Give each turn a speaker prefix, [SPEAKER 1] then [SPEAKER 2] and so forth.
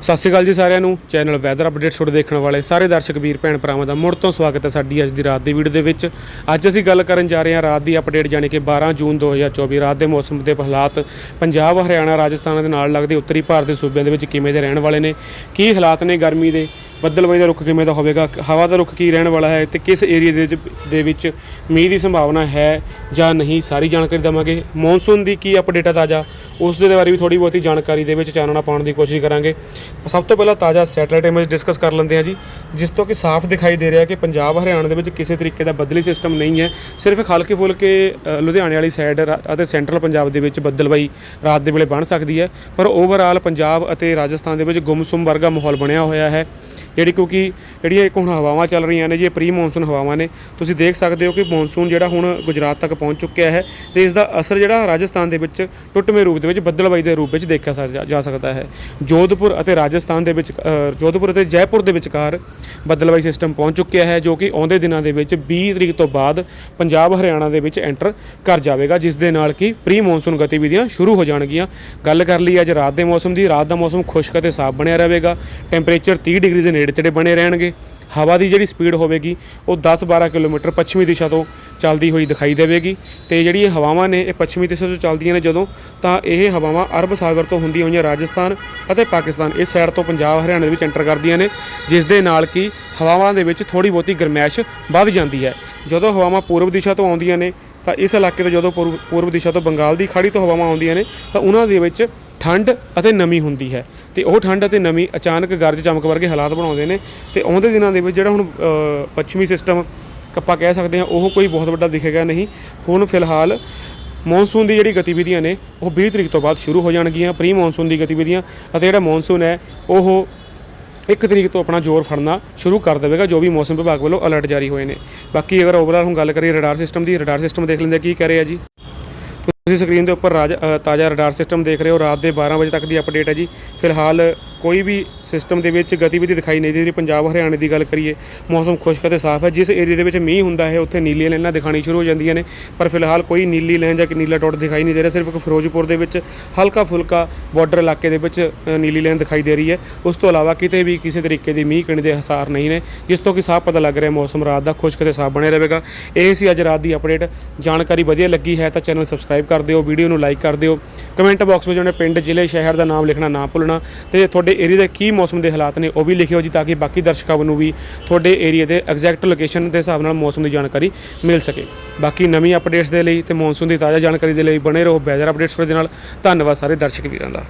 [SPEAKER 1] ਸਤਿ ਸ਼੍ਰੀ ਅਕਾਲ ਜੀ ਸਾਰਿਆਂ ਨੂੰ। ਚੈਨਲ ਵੈਦਰ ਅਪਡੇਟ ਛੋੜ ਦੇਖਣ ਵਾਲੇ ਸਾਰੇ ਦਰਸ਼ਕ, ਵੀਰ, ਭੈਣ, ਭਰਾਵਾਂ ਦਾ ਮੁੜ ਤੋਂ ਸਵਾਗਤ ਹੈ ਸਾਡੀ ਅੱਜ ਦੀ ਰਾਤ ਦੀ ਵੀਡੀਓ ਦੇ ਵਿੱਚ। ਅੱਜ ਅਸੀਂ ਗੱਲ ਕਰਨ ਜਾ ਰਹੇ ਹਾਂ ਰਾਤ ਦੀ ਅਪਡੇਟ ਯਾਨੀ ਕਿ 12 ਜੂਨ 2024 ਰਾਤ ਦੇ ਮੌਸਮ ਦੇ ਹਾਲਾਤ। ਪੰਜਾਬ, ਹਰਿਆਣਾ, ਰਾਜਸਥਾਨ ਦੇ ਨਾਲ ਲੱਗਦੇ ਉੱਤਰੀ ਭਾਰਤ ਦੇ ਸੂਬਿਆਂ ਦੇ ਵਿੱਚ ਕਿਵੇਂ ਦੇ ਰਹਿਣ ਵਾਲੇ ਨੇ? ਕੀ ਹਾਲਾਤ ਨੇ ਗਰਮੀ ਦੇ? ਬੱਦਲਬਾਈ ਦਾ ਰੁੱਖ ਕਿਵੇਂ ਦਾ ਹੋਵੇਗਾ? ਹਵਾ ਦਾ ਰੁੱਖ ਕੀ ਰਹਿਣ ਵਾਲਾ ਹੈ ਤੇ ਕਿਸ ਏਰੀਆ ਦੇ ਵਿੱਚ ਦੇ ਵਿੱਚ ਮੀਂਹ ਦੀ ਸੰਭਾਵਨਾ ਹੈ ਜਾਂ ਨਹੀਂ? ਸਾਰੀ ਜਾਣਕਾਰੀ ਦਵਾਂਗੇ। ਮੌਨਸੂਨ ਦੀ ਕੀ ਅਪਡੇਟ ਹੈ ਤਾਜ਼ਾ? ਉਸ ਦੇ ਬਾਰੇ ਵੀ ਥੋੜੀ ਬਹੁਤੀ ਜਾਣਕਾਰੀ ਦੇ ਵਿੱਚ ਚਾਨਣਾ ਪਾਉਣ ਦੀ ਕੋਸ਼ਿਸ਼ ਕਰਾਂਗੇ। ਸਭ ਤੋਂ ਪਹਿਲਾਂ ਤਾਜ਼ਾ ਸੈਟੇਲਾਈਟ ਇਮੇਜ ਡਿਸਕਸ ਕਰ ਲੈਂਦੇ ਹਾਂ ਜੀ, ਜਿਸ ਤੋਂ ਕਿ ਸਾਫ਼ ਦਿਖਾਈ ਦੇ ਰਿਹਾ ਕਿ ਪੰਜਾਬ ਹਰਿਆਣਾ ਦੇ ਵਿੱਚ ਕਿਸੇ ਤਰੀਕੇ ਦਾ ਬੱਦਲੀ ਸਿਸਟਮ ਨਹੀਂ ਹੈ। ਸਿਰਫ ਹਲਕੇ ਫੁਲਕੇ ਲੁਧਿਆਣੇ ਵਾਲੀ ਸਾਈਡ ਅਤੇ ਸੈਂਟਰਲ ਪੰਜਾਬ ਦੇ ਵਿੱਚ ਬੱਦਲਬਾਈ ਰਾਤ ਦੇ ਵੇਲੇ ਬਣ ਸਕਦੀ ਹੈ। ਪਰ ਓਵਰਆਲ ਪੰਜਾਬ ਅਤੇ ਰਾਜਸਥਾਨ ਦੇ ਵਿੱਚ ਗੁੰਮਸੁੰਮ ਵਰਗਾ ਮਾਹੌਲ ਬਣਿਆ ਹੋਇਆ ਹੈ। ਜਿਹੜੀ ਕਿਉਂਕਿ ਜਿਹੜੀਆਂ ਇੱਕ ਹੁਣ ਹਵਾਵਾਂ ਚੱਲ ਰਹੀਆਂ ਨੇ ਜੀ ਪ੍ਰੀ ਮੌਨਸੂਨ ਹਵਾਵਾਂ ਨੇ, ਤੁਸੀਂ ਦੇਖ ਸਕਦੇ ਹੋ ਕਿ ਮੌਨਸੂਨ ਜਿਹੜਾ ਹੁਣ ਗੁਜਰਾਤ ਤੱਕ ਪਹੁੰਚ ਚੁੱਕਿਆ ਹੈ ਤੇ ਇਸ ਦਾ ਅਸਰ ਜਿਹੜਾ ਰਾਜਸਥਾਨ ਦੇ ਵਿੱਚ ਟੁੱਟਵੇਂ ਰੂਪ ਦੇ ਵਿੱਚ ਬੱਦਲਬਾਈ ਦੇ ਰੂਪ ਵਿੱਚ ਦੇਖਿਆ ਸਕ- ਜਾ- ਜਾ ਸਕਦਾ ਹੈ। ਜੋਧਪੁਰ ਅਤੇ ਰਾਜਸਥਾਨ ਦੇ ਵਿੱਚ ਜੋਧਪੁਰ ਅਤੇ ਜੈਪੁਰ ਦੇ ਵਿਚਕਾਰ ਬੱਦਲਬਾਈ ਸਿਸਟਮ ਪਹੁੰਚ ਚੁੱਕਿਆ ਹੈ, ਜੋ ਕਿ ਆਉਂਦੇ ਦਿਨਾਂ ਦੇ ਵਿੱਚ 20 ਤਰੀਕ ਤੋਂ ਬਾਅਦ ਪੰਜਾਬ, ਹਰਿਆਣਾ ਦੇ ਵਿੱਚ ਐਂਟਰ ਕਰ ਜਾਵੇਗਾ, ਜਿਸ ਦੇ ਨਾਲ ਕਿ ਪ੍ਰੀ ਮੌਨਸੂਨ ਗਤੀਵਿਧੀਆਂ ਸ਼ੁਰੂ ਹੋ ਜਾਣਗੀਆਂ। ਗੱਲ ਕਰ ਲਈ ਅੱਜ ਰਾਤ ਦੇ ਮੌਸਮ ਦੀ, ਰਾਤ ਦਾ ਮੌਸਮ ਖੁਸ਼ਕ ਅਤੇ ਸਾਫ਼ ਬਣਿਆ ਰਹੇਗਾ ਟੈਂਪਰੇਚਰ 30 ਡਿਗਰੀ ਦੇ ਨੇੜੇ ਤੇੜੇ ਬਣੇ ਰਹਿਣਗੇ। ਹਵਾ ਦੀ ਜਿਹੜੀ ਸਪੀਡ ਹੋਵੇਗੀ, ਉਹ 10-12 ਕਿਲੋਮੀਟਰ ਪੱਛਮੀ ਦਿਸ਼ਾ ਤੋਂ ਚੱਲਦੀ ਹੋਈ ਦਿਖਾਈ ਦੇਵੇਗੀ। ਤੇ ਜਿਹੜੀ ਇਹ ਹਵਾਵਾਂ ਨੇ, ਇਹ ਪੱਛਮੀ ਦਿਸ਼ਾ ਤੋਂ ਚੱਲਦੀਆਂ ਨੇ ਜਦੋਂ, ਤਾਂ ਇਹ ਹਵਾਵਾਂ ਅਰਬ ਸਾਗਰ ਤੋਂ ਹੁੰਦੀਆਂ ਹੋਈਆਂ ਰਾਜਸਥਾਨ ਅਤੇ ਪਾਕਿਸਤਾਨ, ਇਸ ਸਾਈਡ ਤੋਂ ਪੰਜਾਬ, ਹਰਿਆਣਾ ਦੇ ਵਿੱਚ ਐਂਟਰ ਕਰਦੀਆਂ ਨੇ, ਜਿਸ ਦੇ ਨਾਲ ਕਿ ਹਵਾਵਾਂ ਦੇ ਵਿੱਚ ਥੋੜੀ ਬਹੁਤੀ ਗਰਮੈਸ਼ ਵੱਧ ਜਾਂਦੀ ਹੈ। ਜਦੋਂ ਹਵਾਵਾਂ ਪੂਰਬ ਦਿਸ਼ਾ ਤੋਂ ਆਉਂਦੀਆਂ ਨੇ, ਤਾਂ ਇਸ ਇਲਾਕੇ ਤੋਂ ਜਦੋਂ ਪੂਰਬ ਪੂਰਬ ਦਿਸ਼ਾ ਤੋਂ ਬੰਗਾਲ ਦੀ ਖਾੜੀ ਤੋਂ ਹਵਾਵਾਂ ਆਉਂਦੀਆਂ ਨੇ, ਤਾਂ ਉਹਨਾਂ ਦੇ ਵਿੱਚ ਠੰਡ ਅਤੇ ਨਮੀ ਹੁੰਦੀ ਹੈ। ਤੇ ਉਹ ਠੰਡ ਅਤੇ ਨਮੀ ਅਚਾਨਕ ਗਰਜ ਚਮਕ ਵਰਗੇ ਹਾਲਾਤ ਬਣਾਉਂਦੇ ਨੇ ਤੇ ਆਉਂਦੇ ਦਿਨਾਂ ਦੇ ਵਿੱਚ ਜਿਹੜਾ ਹੁਣ ਪੱਛਮੀ ਸਿਸਟਮ ਆਪਾਂ ਕਹਿ ਸਕਦੇ ਹਾਂ, ਉਹ ਕੋਈ ਬਹੁਤ ਵੱਡਾ ਦਿਖੇਗਾ ਨਹੀਂ। ਹੁਣ ਫਿਲਹਾਲ ਮੌਨਸੂਨ ਦੀ ਜਿਹੜੀ ਗਤੀਵਿਧੀਆਂ ਨੇ, ਉਹ 20 ਤਰੀਕ ਤੋਂ ਬਾਅਦ ਸ਼ੁਰੂ ਹੋ ਜਾਣਗੀਆਂ, ਪ੍ਰੀ ਮੌਨਸੂਨ ਦੀ ਗਤੀਵਿਧੀਆਂ ਅਤੇ ਜਿਹੜਾ ਮੌਨਸੂਨ ਹੈ, ਉਹ ਇੱਕ ਤਰੀਕ ਤੋਂ ਆਪਣਾ ਜ਼ੋਰ ਫੜਨਾ ਸ਼ੁਰੂ ਕਰ ਦੇਵੇਗਾ, ਜੋ ਵੀ ਮੌਸਮ ਵਿਭਾਗ ਵੱਲੋਂ ਅਲਰਟ ਜਾਰੀ ਹੋਏ ਨੇ। ਬਾਕੀ ਅਗਰ ਓਵਰਆਲ ਹੁਣ ਗੱਲ ਕਰੀਏ ਰਡਾਰ ਸਿਸਟਮ ਦੀ ਰਡਾਰ ਸਿਸਟਮ ਦੇਖ ਲੈਂਦੇ ਕੀ ਕਹਿ ਰਿਹਾ ਜੀ? ਤੁਸੀਂ ਸਕਰੀਨ ਦੇ ਉੱਪਰ ਰਾਜ ਤਾਜ਼ਾ ਰਡਾਰ ਸਿਸਟਮ ਦੇਖ ਰਹੇ ਹੋ। ਰਾਤ ਦੇ 12 ਵਜੇ ਤੱਕ ਦੀ ਅਪਡੇਟ ਹੈ ਜੀ। ਫਿਲਹਾਲ ਕੋਈ ਵੀ ਸਿਸਟਮ ਦੇ ਵਿੱਚ ਗਤੀਵਿਧੀ ਦਿਖਾਈ ਨਹੀਂ ਦੇ ਰਹੀ, ਪੰਜਾਬ, ਹਰਿਆਣੇ ਦੀ ਗੱਲ ਕਰੀਏ, ਮੌਸਮ ਖੁਸ਼ਕ ਅਤੇ ਸਾਫ਼ ਹੈ। ਜਿਸ ਏਰੀਆ ਦੇ ਵਿੱਚ ਮੀਂਹ ਹੁੰਦਾ ਹੈ, ਉੱਥੇ ਨੀਲੀਆਂ ਲਾਈਨਾਂ ਦਿਖਾਣੀ ਸ਼ੁਰੂ ਹੋ ਜਾਂਦੀਆਂ ਨੇ। ਪਰ ਫਿਲਹਾਲ ਕੋਈ ਨੀਲੀ ਲਾਈਨ ਜਾਂ ਨੀਲਾ ਡਾਟ ਦਿਖਾਈ ਨਹੀਂ ਦੇ ਰਿਹਾ, ਸਿਰਫ ਇੱਕ ਫਿਰੋਜ਼ਪੁਰ ਦੇ ਵਿੱਚ ਹਲਕਾ ਫੁਲਕਾ ਬਾਰਡਰ ਇਲਾਕੇ ਦੇ ਵਿੱਚ ਨੀਲੀ ਲਾਈਨ ਦਿਖਾਈ ਦੇ ਰਹੀ ਹੈ। ਉਸ ਤੋਂ ਇਲਾਵਾ ਕਿਤੇ ਵੀ ਕਿਸੇ ਤਰੀਕੇ ਦੀ ਮੀਂਹ ਕਣੀ ਦੇ ਹਸਾਰ ਨਹੀਂ ਨੇ, ਜਿਸ ਤੋਂ ਕਿ ਸਾਫ਼ ਪਤਾ ਲੱਗ ਰਿਹਾ ਮੌਸਮ ਰਾਤ ਦਾ ਖੁਸ਼ਕ ਤੇ ਸਾਫ਼ ਬਣਿਆ ਰਹੇਗਾ। ਇਹ ਸੀ ਅੱਜ ਰਾਤ ਦੀ ਅਪਡੇਟ ਜਾਣਕਾਰੀ ਵਧੀਆ ਲੱਗੀ ਹੈ ਤਾਂ ਚੈਨਲ ਸਬਸਕ੍ਰਾਈਬ ਕਰ ਦਿਓ, ਵੀਡੀਓ ਨੂੰ ਲਾਈਕ ਕਰ ਦਿਓ। ਕਮੈਂਟ ਬਾਕਸ ਵਿੱਚ ਉਹਨੇ ਪਿੰਡ, ਜ਼ਿਲ੍ਹੇ, ਸ਼ਹਿਰ ਦਾ ਨਾਮ ਲਿਖਣਾ ਨਾ ਭੁੱਲਣਾ ਤੇ ਤੁਹਾਡੇ ਏਰੀਆ ਦੇ ਕੀ ਮੌਸਮ ਦੇ ਹਾਲਾਤ ਨੇ ਉਹ ਵੀ ਲਿਖਿਓ ਜੀ ਤਾਂ ਕਿ ਬਾਕੀ ਦਰਸ਼ਕਾਂ ਨੂੰ ਵੀ ਤੁਹਾਡੇ ਏਰੀਆ ਦੇ ਐਗਜ਼ੈਕਟ ਲੋਕੇਸ਼ਨ ਦੇ ਹਿਸਾਬ ਨਾਲ ਮੌਸਮ ਦੀ ਜਾਣਕਾਰੀ ਮਿਲ ਸਕੇ। ਬਾਕੀ ਨਵੀਂ ਅਪਡੇਟਸ ਦੇ ਲਈ ਤੇ ਮੌਨਸੂਨ ਦੀ ਤਾਜ਼ਾ ਜਾਣਕਾਰੀ ਦੇ ਲਈ ਬਣੇ ਰਹੋ ਬੈਜ਼ਰ ਅਪਡੇਟਸ ਦੇ ਨਾਲ। ਧੰਨਵਾਦ ਸਾਰੇ ਦਰਸ਼ਕ ਵੀਰਾਂ ਦਾ।